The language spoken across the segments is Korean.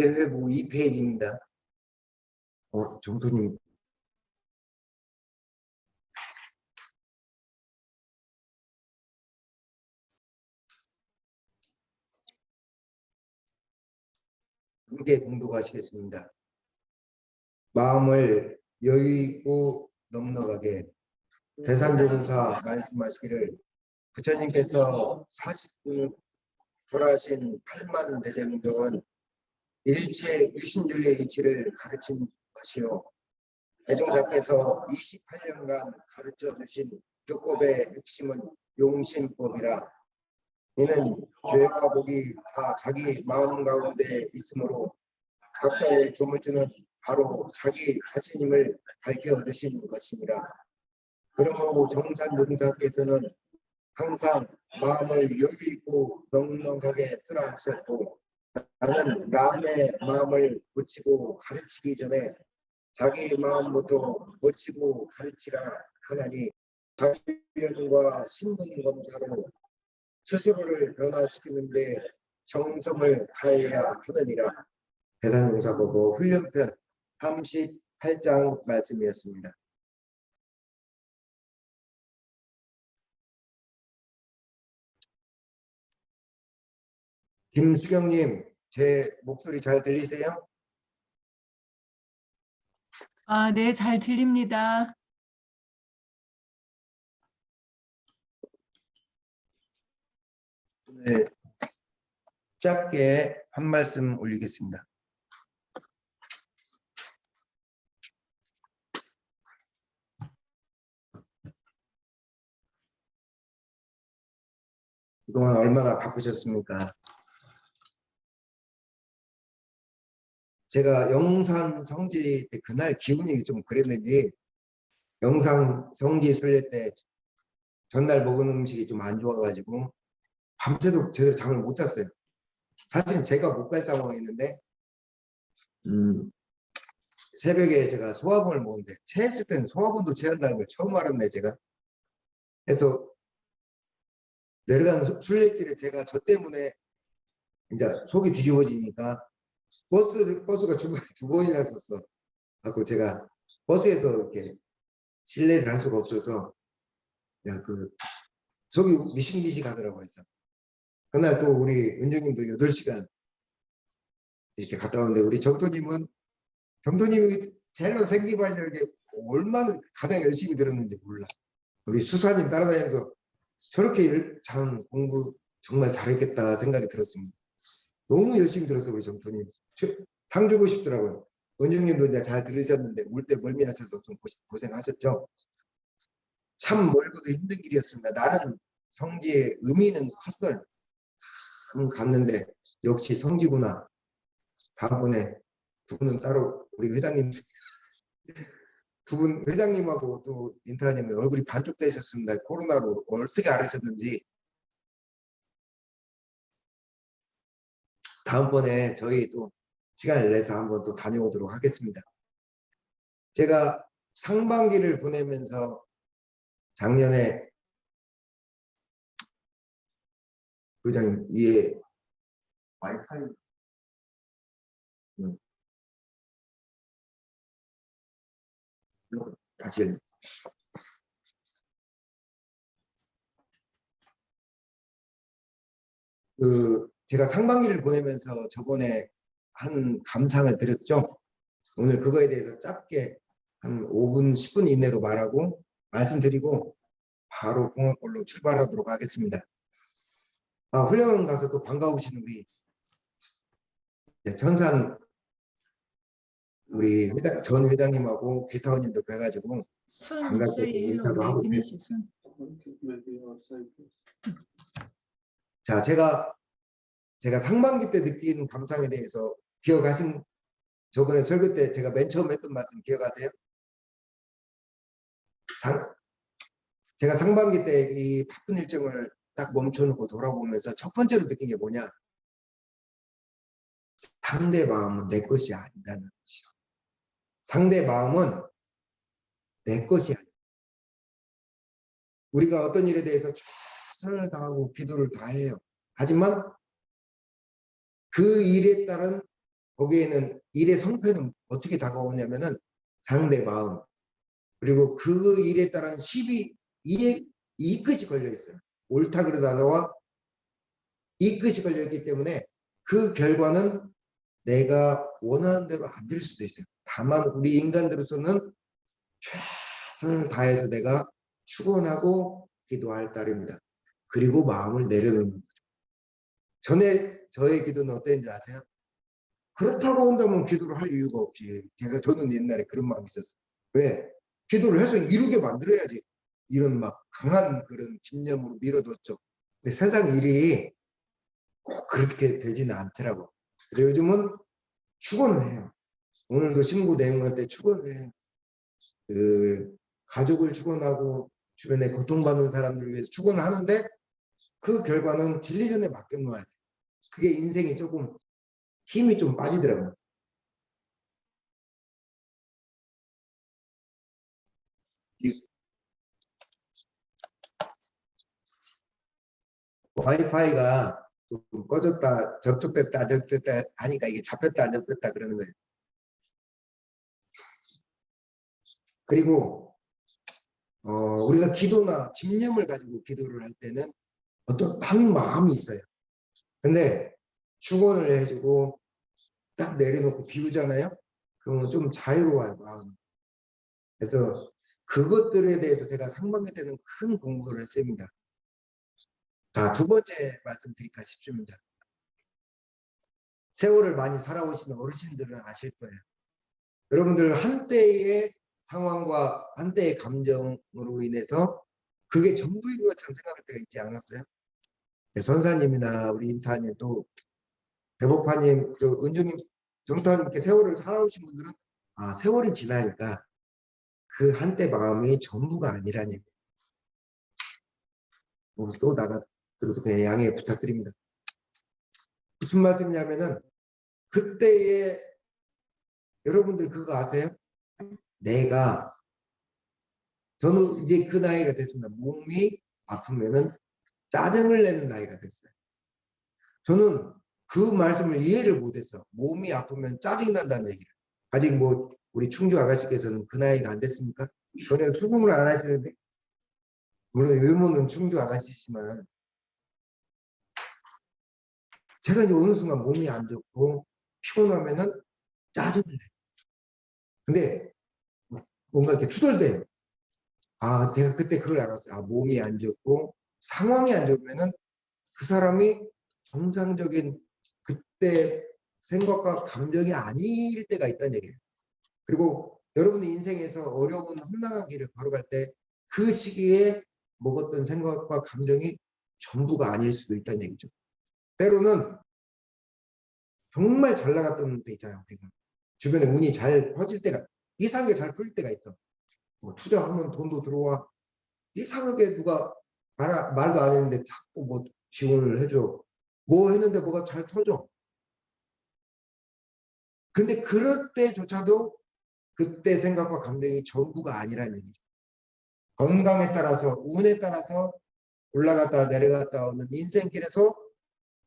대회부 2페이지입니다. 어, 정도님. 함께 공독하시겠습니다. 마음을 여유 있고 넉넉하게 대산종사 말씀하시기를 부처님께서 40분 돌아가신 8만 대장경은 일체 유신주의 이치를 가르친 것이요. 대종사께서 28년간 가르쳐 주신 교법의 핵심은 용신법이라 이는 죄와 복이 다 자기 마음 가운데 있으므로 각자의 조물주는 바로 자기 자신임을 밝혀 주신 것입니다. 그러므로 정산 용사께서는 항상 마음을 여유 있고 넉넉하게 쓰라 하셨고 나는 남의 마음을 고치고 가르치기 전에 자기 마음부터 고치고 가르치라 하나니 자신과 신분 검사로 스스로를 변화시키는데 정성을 다해야 하느니라. 대산용사보고 훈련편 38장 말씀이었습니다. 김수경님, 제 목소리 잘 들리세요? 아, 네, 잘 들립니다. 네, 짧게 한 말씀 올리겠습니다. 그동안 얼마나 바쁘셨습니까? 제가 영상 성지 때 그날 기분이 좀 그랬는지 영상 성지 순례 때 전날 먹은 음식이 좀 안 좋아가지고 밤새도 제대로 잠을 못 잤어요. 사실 제가 못 갈 상황이었는데 음, 새벽에 제가 소화분을 먹는데 체했을 때는 소화분도 체한다는 걸 처음 알았네 제가. 그래서 내려가는 소- 순례길에 제가 저 때문에 이제 속이 뒤집어지니까 버스 버스가 중간에 두 번이나 섰어. 갖고 제가 버스에서 이렇게 실례를 할 수가 없어서 야그 속이 미식미식 하더라고요. 그래서 그날 또 우리 은정님도 8시간 이렇게 갔다 오는데 우리 정토님은 정토님이 제일로 생기 발열게 얼마나 가장 열심히 들었는지 몰라. 우리 수사님 따라다니면서 저렇게 열- 참 공부 정말 잘했겠다 생각이 들었습니다. 너무 열심히 들었어 우리 정토님. 최- 상 주고 싶더라고요. 은정님도 이제 잘 들으셨는데 올 때 멀미하셔서 좀 고생- 고생하셨죠. 참 멀고도 힘든 길이었습니다. 나는 성지의 의미는 컸어요. 참 갔는데 역시 성지구나. 다음번에 두 분은 따로 우리 회장님 두 분 회장님하고 또 인타님 얼굴이 반쪽 되셨습니다. 코로나로 어떻게 알으셨는지 다음번에 저희 또 시간을 내서 한번 또 다녀오도록 하겠습니다. 제가 상반기를 보내면서 작년에 회장님 이해 와이파이 음. 다시 해. 그 제가 상반기를 보내면서 저번에 한 감상을 드렸죠. 오늘 그거에 대해서 짧게 한 5분 10분 이내로 말하고 말씀드리고 바로 공항골로 출발하도록 하겠습니다. 아, 훈련 가서 또 반가우신 우리 네, 전산 우리 회장, 전 회장님하고 기타원님도 뵈가지고 순 반갑게. 인사도 하고. 자 제가 제가 상반기 때 느낀 감상에 대해서 기억하신 저번에 설교 때 제가 맨 처음 했던 말씀 기억하세요? 상, 제가 상반기 때 이 바쁜 일정을 딱 멈춰놓고 돌아보면서 첫 번째로 느낀 게 뭐냐? 상대 마음은 내 것이 아니다는 것이요. 상대 마음은 내 것이 아니다. 우리가 어떤 일에 대해서 최선을 다하고 기도를 다해요. 하지만 그 일에 따른 거기에는 일의 성패는 어떻게 다가오냐면은 상대 마음 그리고 그 일에 따른 시비 이에 이 끝이 걸려 있어요. 옳다 그러다 너와 이 끝이 걸려 있기 때문에 그 결과는 내가 원하는 대로 안 될 수도 있어요. 다만 우리 인간들로서는 최선을 다해서 내가 축원하고 기도할 따름입니다. 그리고 마음을 내려놓는 거죠. 전에 저의 기도는 어땠는지 아세요? 그렇다고 한다면 기도를 할 이유가 없지. 제가 저는 옛날에 그런 마음이 있었어요. 왜? 기도를 해서 이루게 만들어야지. 이런 막 강한 그런 집념으로 밀어뒀죠. 근데 세상 일이 꼭 그렇게 되지는 않더라고. 그래서 요즘은 축원을 해요. 오늘도 내용할 때 축원을 해요. 그 가족을 축원하고 주변에 고통받는 사람들을 위해서 축원을 하는데 그 결과는 진리전에 맡겨놓아야 돼. 그게 인생이 조금 힘이 좀 빠지더라고요. 이- 와이파이가 좀 꺼졌다, 접촉됐다, 안 접촉됐다 하니까 이게 잡혔다, 안 잡혔다 그러는 거예요. 그리고 어, 우리가 기도나 집념을 가지고 기도를 할 때는 어떤 한 마음이 있어요. 근데 축원을 해주고 딱 내려놓고 비우잖아요. 그러면 좀 자유로워요 마음. 그래서 그것들에 대해서 제가 상반기 때는 큰 공부를 했습니다. 자, 두 번째 말씀드릴까 싶습니다. 세월을 많이 살아오신 어르신들은 아실 거예요. 여러분들 한때의 상황과 한때의 감정으로 인해서 그게 전부인 것처럼 생각할 때가 있지 않았어요? 네, 선사님이나 우리 인타님 또 대법파님, 그 은주님, 정타님께 세월을 살아오신 분들은 아 세월이 지나니까 그 한때 마음이 전부가. 오늘 또 나가 들어도 그냥 양해 부탁드립니다. 무슨 말씀이냐면은 그때의 여러분들 그거 아세요? 내가 저는 이제 그 나이가 됐습니다. 몸이 아프면은 짜증을 내는 나이가 됐어요. 저는 그 말씀을 이해를 못했어. 몸이 아프면 짜증이 난다는 얘기를. 아직 뭐 우리 충주 아가씨께서는 그 나이가 안 됐습니까? 전혀 수긍을 안 하시는데 물론 외모는 충주 아가씨지만 제가 이제 어느 순간 몸이 안 좋고 피곤하면은 짜증을 내. 근데 뭔가 이렇게 투덜대요. 아, 제가 그때 그걸 알았어요. 아, 몸이 안 좋고 상황이 안 좋으면은 그 사람이 정상적인 그 때 생각과 감정이 아닐 때가 있다는 얘기예요. 그리고 여러분의 인생에서 어려운 험난한 길을 걸어갈 때 그 시기에 먹었던 생각과 감정이 전부가 아닐 수도 있다는 얘기죠. 때로는 정말 잘 나갔던 때 있잖아요. 주변에 운이 잘 퍼질 때가 이상하게 잘 풀릴 때가 있어. 뭐 투자하면 돈도 들어와. 이상하게 누가 말, 말도 안 했는데 자꾸 뭐 지원을 해줘. 뭐 했는데 뭐가 잘 터져. 근데 그럴 때조차도 그때 생각과 감정이 전부가 아니라는 얘기죠. 건강에 따라서 운에 따라서 올라갔다 내려갔다 오는 인생길에서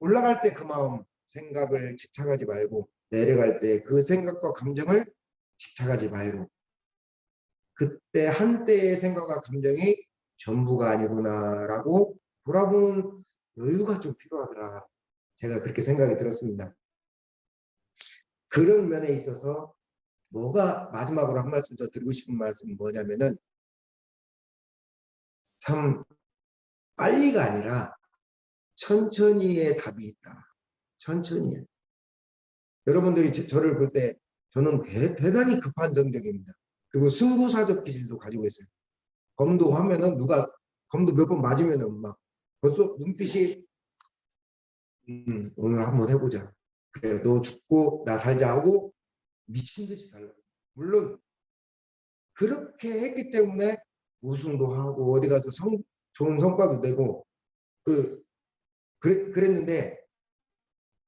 올라갈 때 그 마음 생각을 집착하지 말고 내려갈 때 그 생각과 감정을 집착하지 말고 그때 한때의 생각과 감정이 전부가 아니구나라고 돌아보는 여유가 좀 필요하더라. 제가 그렇게 생각이 들었습니다. 그런 면에 있어서 뭐가 마지막으로 한 말씀 더 드리고 싶은 말씀은 뭐냐면은 참 빨리가 아니라 천천히의 답이 있다. 천천히. 여러분들이 저- 저를 볼 때 저는 대- 대단히 급한 성격입니다. 그리고 승부사적 기질도 가지고 있어요. 검도 하면은 누가 검도 몇 번 맞으면은 막 벌써 눈빛이 음, 오늘 한번 해보자. 그래, 너 죽고 나 살자 하고 미친 듯이 달라. 물론 그렇게 했기 때문에 우승도 하고 어디 가서 성, 좋은 성과도 내고 그 그랬, 그랬는데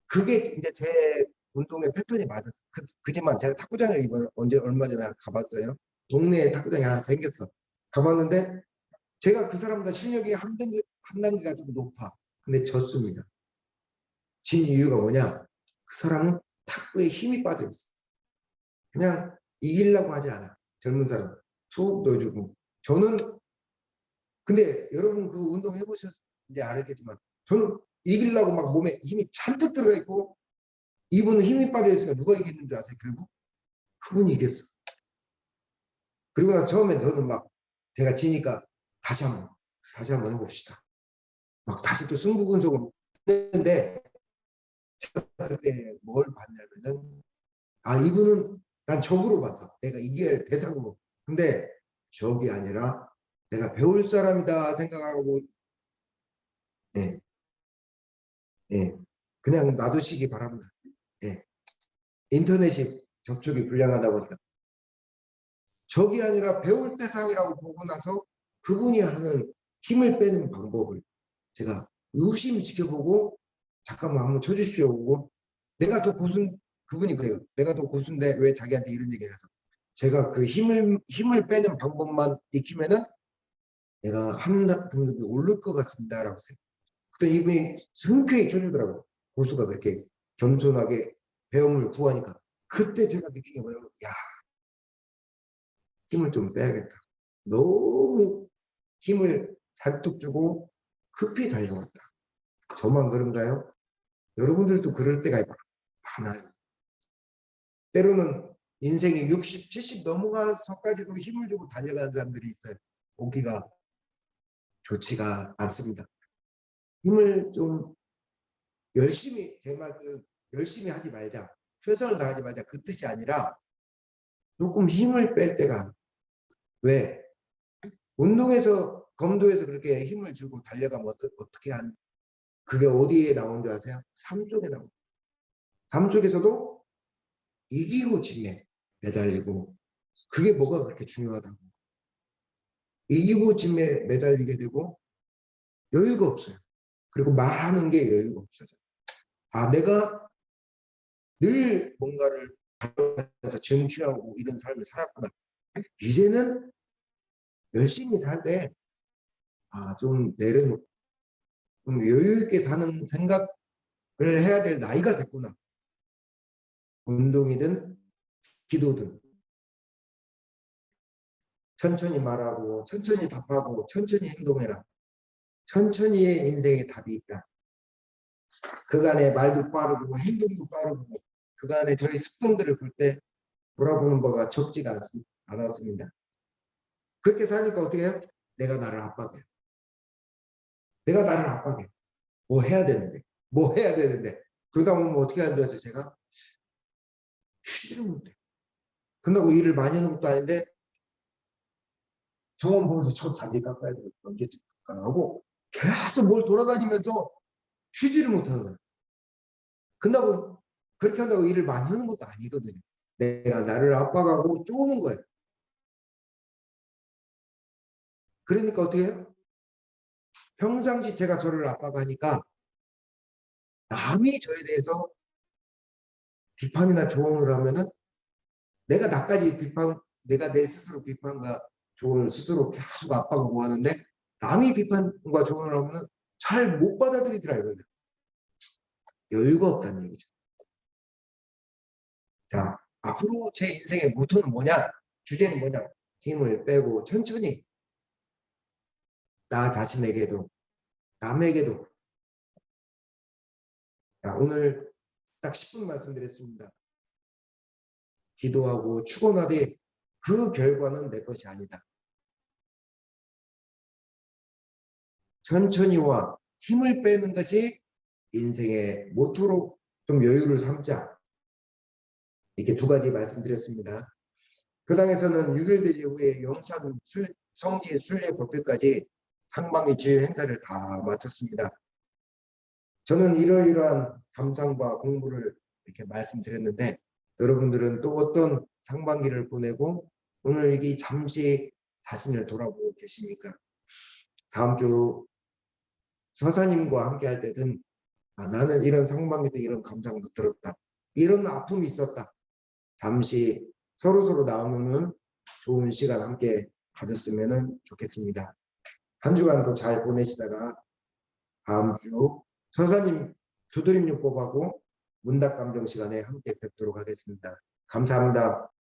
그게 이제 제 운동의 패턴이 맞았어. 그, 그지만 제가 탁구장을 이번 언제 얼마 전에 가봤어요. 동네에 탁구장이 하나 생겼어. 가봤는데 제가 그 사람보다 실력이 한 단계 한 단계가 좀 높아. 근데 졌습니다. 진 이유가 뭐냐? 그 사람은 탁구에 힘이 빠져 있어. 그냥 이기려고 하지 않아. 젊은 사람 툭 넣어주고 저는 근데 여러분 그 운동 해보셨는지 알겠지만 저는 이기려고 막 몸에 힘이 잔뜩 들어가 있고 이분은 힘이 빠져 있으니까 누가 이기는 줄 아세요? 결국 그분이 이겼어. 그리고 나 처음에 저는 막 제가 지니까 다시 한 번 다시 한번 해봅시다. 막 다시 또 승부근속으로 했는데 제가 그때 뭘 봤냐면은 아 이분은 난 적으로 봤어. 내가 할 대상으로. 근데 적이 아니라 내가 배울 사람이다 생각하고 예. 예. 그냥 놔두시기 바랍니다. 예. 인터넷이 접촉이 불량하다 보니까 적이 아니라 배울 대상이라고 보고 나서 그분이 하는 힘을 빼는 방법을 제가 유심히 지켜보고 잠깐만 한번 쳐주십시오 보고 내가 더 고순 그분이 그래요. 내가 더 고순데 왜 자기한테 이런 얘기를 해서 제가 그 힘을 힘을 빼는 방법만 익히면은 내가 한 등급이 오를 것 같습니다라고 했어요. 그때 이분이 흔쾌히 쳐주더라고요. 고수가 그렇게 겸손하게 배움을 구하니까 그때 제가 느낀 게 뭐냐면 야 힘을 좀 빼야겠다. 너무 힘을 잔뜩 주고 급히 달려왔다. 저만 그런가요? 여러분들도 그럴 때가 많아요. 때로는 인생이 60, 70 넘어가서까지도 힘을 주고 달려가는 사람들이 있어요. 보기가 좋지가 않습니다. 힘을 좀 열심히 제 말은 열심히 하지 말자. 최선을 다하지 말자. 그 뜻이 아니라 조금 힘을 뺄 때가 왜 운동에서 검도에서 그렇게 힘을 주고 달려가면 어떻게 한 그게 어디에 나온 줄 아세요? 삶 쪽에 나온 삶 쪽에서도 이기고 지매 매달리고 그게 뭐가 그렇게 중요하다고 이기고 지매 매달리게 되고 여유가 없어요. 그리고 말하는 게 여유가 없어져. 아 내가 늘 뭔가를 하면서 쟁취하고 이런 삶을 살았구나. 이제는 열심히 살 때, 아, 좀 내려놓고, 좀 여유 있게 사는 생각을 해야 될 나이가 됐구나. 운동이든, 기도든. 천천히 말하고, 천천히 답하고, 천천히 행동해라. 천천히의 인생에 답이 있다. 그간의 말도 빠르고, 행동도 빠르고, 그간의 저희 습성들을 볼 때 돌아보는 바가 적지가 않았습니다. 그렇게 사니까 어떻게 해요? 내가 나를 압박해. 내가 나를 압박해. 뭐 해야 되는데, 뭐 해야 되는데. 그러다 보면 어떻게 하는 줄 아세요, 제가? 쉬지를 못해. 끝나고 일을 많이 하는 것도 아닌데, 정원 보면서 저 잔디 깎아야 되고, 언제 깎아하고, 계속 뭘 돌아다니면서 쉬지를 못하는 거야. 끝나고, 그렇게 한다고 일을 많이 하는 것도 아니거든요. 내가 나를 압박하고 쪼는 거예요. 그러니까 어떻게 해요? 평상시 제가 저를 압박하니까 남이 저에 대해서 비판이나 조언을 하면은 내가 나까지 비판, 내가 내 스스로 비판과 조언을 스스로 계속 압박하고 하는데 남이 비판과 조언을 하면은 잘 못 받아들이더라고요. 여유가 없다는 얘기죠. 자, 앞으로 제 인생의 모토는 뭐냐? 주제는 뭐냐? 힘을 빼고 천천히 나 자신에게도 남에게도 자, 오늘 딱 10분 말씀드렸습니다. 기도하고 축원하되 그 결과는 내 것이 아니다. 천천히와 힘을 빼는 것이 인생의 모토로 좀 여유를 삼자. 이렇게 두 가지 말씀드렸습니다. 그 당에서는 6일 대제 후에 영산 술, 성지 순례 법회까지 상방의 주요 행사를 다 마쳤습니다. 저는 이러이러한 감상과 공부를 이렇게 말씀드렸는데 여러분들은 또 어떤 상반기를 보내고 오늘 여기 잠시 자신을 돌아보고 계십니까? 다음 주 서사님과 함께 할 때는 아, 나는 이런 상반기 때 이런 감상도 들었다. 이런 아픔이 있었다. 잠시 서로서로 나오면은 좋은 시간 함께 가졌으면 좋겠습니다. 한 주간도 잘 보내시다가 다음 주 서사님 두드림요법하고 문답 감정 시간에 함께 뵙도록 하겠습니다. 감사합니다.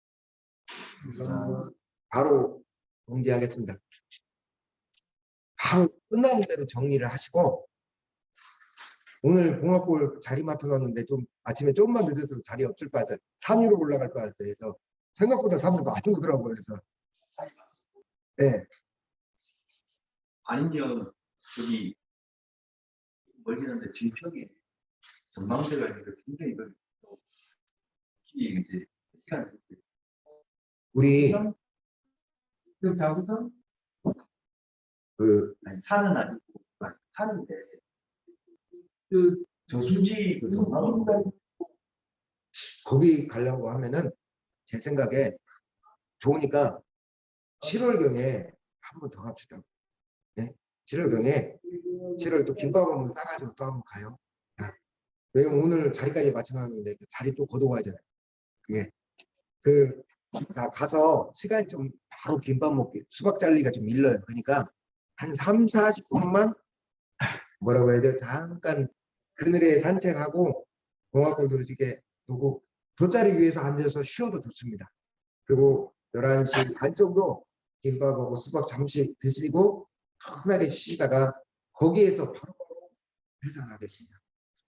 바로 공지하겠습니다. 바로 끝나는 대로 정리를 하시고 오늘 봉합골 자리 맡아놨는데 좀 아침에 조금만 늦어서 자리 없을 뻔했어요. 3위로 올라갈 뻔했어요. 그래서 생각보다 3위 많이 오더라고요. 그래서 네, 아니면 저기 멀긴 한데 진평에 전망대가 있는데 굉장히 그 이게 이제 시간 우리 그 자구선 그 아니 산은 아니고 아니, 산인데 그 저수지 그 전망대 거기 가려고 하면은 제 생각에 좋으니까 7월경에 한 번 더 갑시다. 네? 7월경에 7월 또 김밥 한번 싸가지고 또 한번 가요. 아, 왜냐면 오늘 자리까지 맞춰놨는데 그 자리 또 걷어가야 잖아요. 그게 그 자, 가서 시간 좀 바로 김밥 먹기 수박 잘리가 좀 밀려요. 그러니까 한 3, 40분만 뭐라고 해야 돼요? 잠깐 그늘에 산책하고 공화골도 이렇게 두고 돗자리 위에서 앉아서 쉬어도 좋습니다. 그리고 11시 반 정도 김밥하고 수박 잠시 드시고 편하게 쉬시다가 거기에서 바로바로 회상하겠습니다.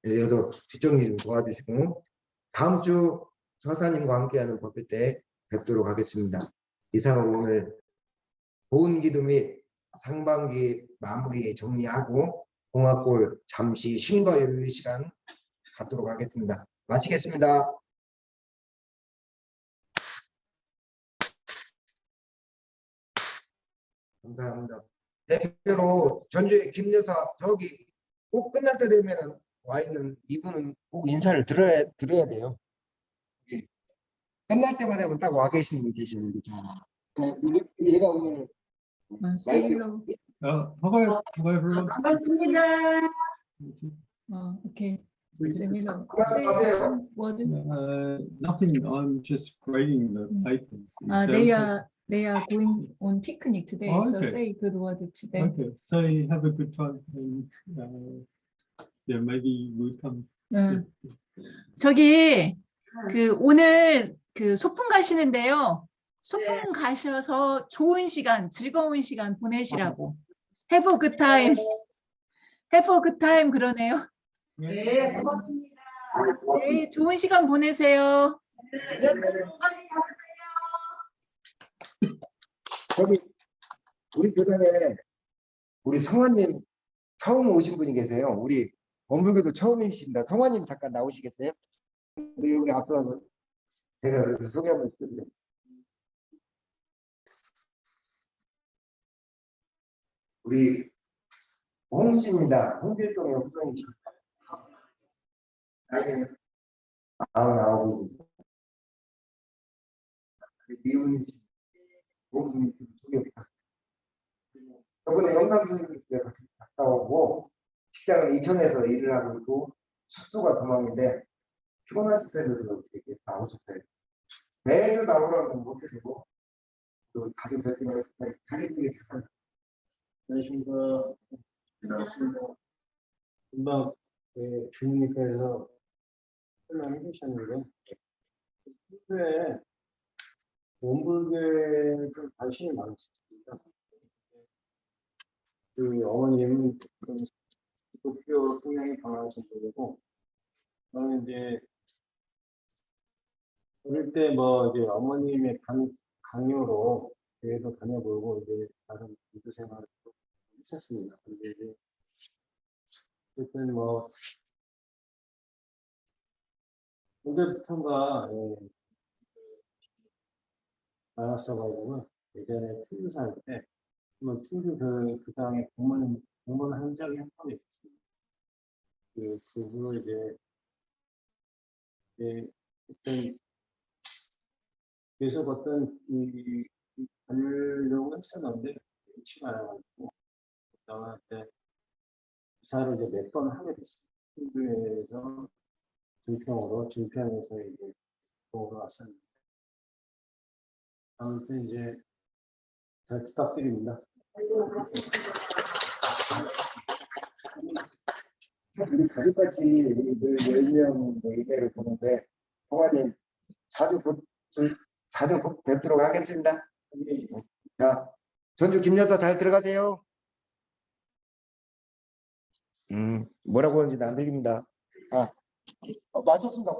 예, 여도 뒷정리 좀 도와주시고 다음 주 서사님과 함께하는 법회 때 뵙도록 하겠습니다. 이상으로 오늘 보은 기도 및 상반기 마무리 정리하고 공화골 잠시 쉼과 여유 시간 갖도록 하겠습니다. 마치겠습니다. 감사합니다. 대표로 전주의 김 여사 저기 꼭 끝날 때 되면은 와 있는 이분은 꼭 인사를 들어야 들어야 돼요. 예. 끝날 때만 되면 딱 와 계시는 분 계시는데 자, 이- 얘가 오늘 아, 세일러. 어, 허가요, 허가요, 불러. 어, 오케이. Uh, nothing, I'm just grading the papers. in 아, terms they are they are going on picnic today. Oh, So okay. say good word today. Okay, so have a good time and, uh, yeah, maybe we'll come. 응. 저기 그 오늘 그 소풍 가시는데요. 소풍 가셔서 좋은 시간, 즐거운 시간 보내시라고. Have a good time. Have a good time 그러네요. 네. 네, 좋은 시간 보내세요. 저기 우리 교단에 우리 성화님 처음 오신 분이 계세요. 우리 원불교도 처음이신다. 성화님 잠깐 나오시겠어요? 네, 여기 앞에 와서 제가 소개 한번 해드릴게요. 우리 홍 씨입니다. 홍길동의 후손이십니다. 나이는 아흔아홉 미혼이십 니다. 부분이 좀 소개합니다. 저번에 영상 선생님 때 같이 갔다 오고 직장을 이천에서 일을 하고 있고 숙소가 도망인데 피곤하실 때도 이렇게 나오셨어요. 매주 나오라고 못해도 또 자기 별팀에 자기 중에 잠깐 안녕하십니까. 반갑습니다. 금방 그 주민니까에서 설명해 주셨는데 평소에 원불교에 좀 관심이 많으십니다. 그 어머님은 좀 기독교 성향이 강하신 분이고 저는 이제 어릴 때 뭐 이제 어머님의 강, 강요로 교회도 다녀보고 이제 다른 기도 생활을 좀 했었습니다. 근데 이제 어쨌든 뭐 언제부턴가 예, 많았어가지고 예전에 충주 살 때, 한번 충주 그, 그 당에 공무원, 공무원 한 적이 한 번 있었습니다. 그, 그 후로 이제, 예, 어떤, 계속 어떤, 이, 이 가려고 했었는데, 치가 않아가지고, 그때 이사를 이제 몇 번 하게 됐습니다. 충주에서 증평으로, 증평에서 이제 보러 왔었는데, 아무튼 이제 잘 부탁드립니다. 우리 가족같이 우리 늘 10명 뭐 이대로 보는데 동아님 자주 보, 저- 자주 보- 뵙도록 하겠습니다. 자, 전주 김여사 잘 들어가세요. 음, 뭐라고 하는지 안 들립니다. 아, 어, 맞췄습니다.